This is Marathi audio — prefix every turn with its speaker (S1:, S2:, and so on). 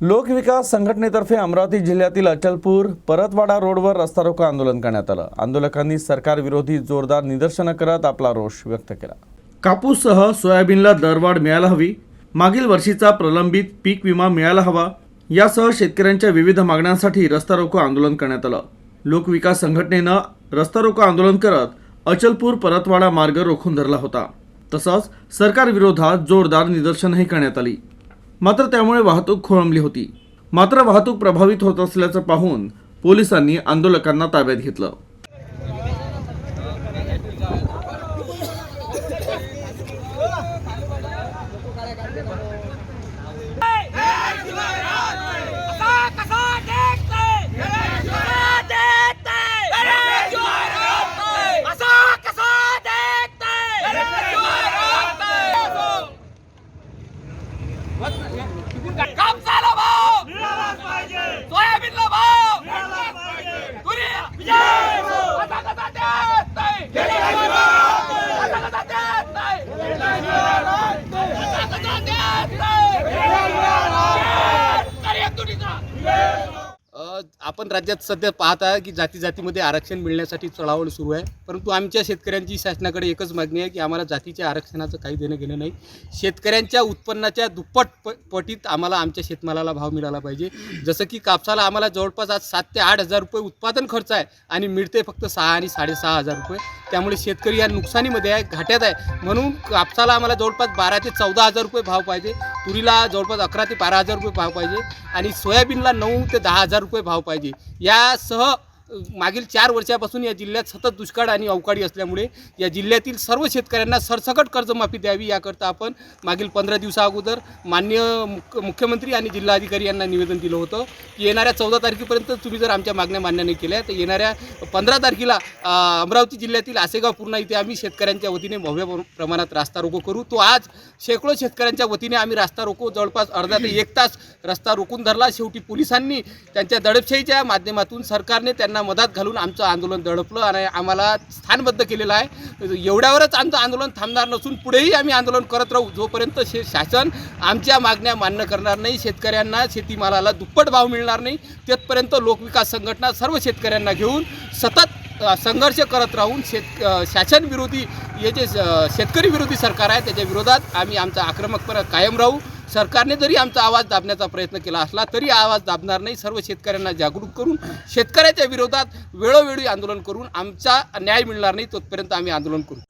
S1: लोकविकास संघटनेतर्फे अमरावती जिल्ह्यातील अचलपूर परतवाडा रोडवर रस्ता रोको आंदोलन करण्यात आलं. आंदोलकांनी सरकारविरोधी जोरदार निदर्शनं करत आपला रोष व्यक्त केला. कापूससह सोयाबीनला दरवाढ मिळायला हवी मागील वर्षीचा प्रलंबित पीक विमा मिळायला हवा यासह शेतकऱ्यांच्या विविध मागण्यांसाठी रस्ता रोको आंदोलन करण्यात आलं. लोकविकास संघटनेनं रस्ता रोको आंदोलन करत अचलपूर परतवाडा मार्ग रोखून धरला होता. तसंच सरकारविरोधात जोरदार निदर्शनही करण्यात आली. मात्र त्यामुळे वाहतूक खोळंबली होती. मात्र वाहतूक प्रभावित होत असल्याचं पाहून पोलिसांनी आंदोलकांना ताब्यात घेतलं.
S2: blood आपण राज्यात सध्या पाहत आहे की जाती जातीमध्ये आरक्षण मिळण्यासाठी चळावळ सुरू आहे. परंतु आमच्या शेतकऱ्यांची शासनाकडे एकच मागणी आहे की आम्हाला जातीच्या आरक्षणाचं काही देणं घेणं नाही. शेतकऱ्यांच्या उत्पन्नाच्या दुप्पट प पटीत आम्हाला आमच्या शेतमालाला भाव मिळाला पाहिजे. जसं की कापसाला आम्हाला जवळपास आज सात ते आठ हजार रुपये उत्पादन खर्च आहे आणि मिळते फक्त सहा आणि साडेसहा हजार रुपये. त्यामुळे शेतकरी या नुकसानीमध्ये आहे घाट्यात आहे. म्हणून कापसाला आम्हाला जवळपास बारा ते चौदा हजार रुपये भाव पाहिजे. तुरीला जवळपास अकरा ते बारा हजार रुपये भाव पाहिजे. आणि सोयाबीनला नऊ ते दहा हजार रुपये भाव पाहिजे. यासह मागील चार वर्षापासून या जिल्ह्यात सतत दुष्काळ आणि अवकाळी असल्यामुळे या जिल्ह्यातील सर्व शेतकऱ्यांना सरसकट कर्जमाफी द्यावी याकरता आपण मागील पंधरा दिवसा अगोदर मान्य मुख्य मुख्यमंत्री आणि जिल्हाधिकारी यांना निवेदन दिलं होतं की येणाऱ्या चौदा तारखेपर्यंत तुम्ही जर आमच्या मागण्या मान्य नाही केल्या तर येणाऱ्या पंधरा तारखेला अमरावती जिल्ह्यातील आसेगाव पूर्णा इथे आम्ही शेतकऱ्यांच्या वतीने भव्य प्र- प्रमाणात रास्ता रोको करू. तो आज शेकडो शेतकऱ्यांच्या वतीने आम्ही रास्ता रोको. जवळपास अर्धा ते एक तास रस्ता रोखून धरला. शेवटी पोलिसांनी त्यांच्या दडपशाहीच्या माध्यमातून सरकारने त्यांना मदत घालून आमचं आंदोलन दडपलं आणि आम्हाला स्थानबद्ध केलेलं आहे. एवढ्यावरच आमचं आंदोलन थांबणार नसून पुढेही आम्ही आंदोलन करत राहू. जोपर्यंत शे शासन आमच्या मागण्या मान्य करणार नाही शेतकऱ्यांना शेतीमालाला दुप्पट भाव मिळणार नाही तिथपर्यंत लोकविकास संघटना सर्व शेतकऱ्यांना घेऊन सतत संघर्ष करत राहून शेत शासन विरोधी हे जे शेतकरी विरोधी सरकार आहे त्याच्या विरोधात आम्ही आमचा आक्रमकपणा कायम राहू. सरकारने जरी आमचा आवाज दाबण्याचा प्रयत्न केला असला तरी आवाज दाबणार नाही. सर्व शेतकऱ्यांना जागरूक करून शेतकऱ्याच्या विरोधात वेळोवेळी आंदोलन करून आमचा न्याय मिळणार नाही तोपर्यंत आम्ही आंदोलन करू.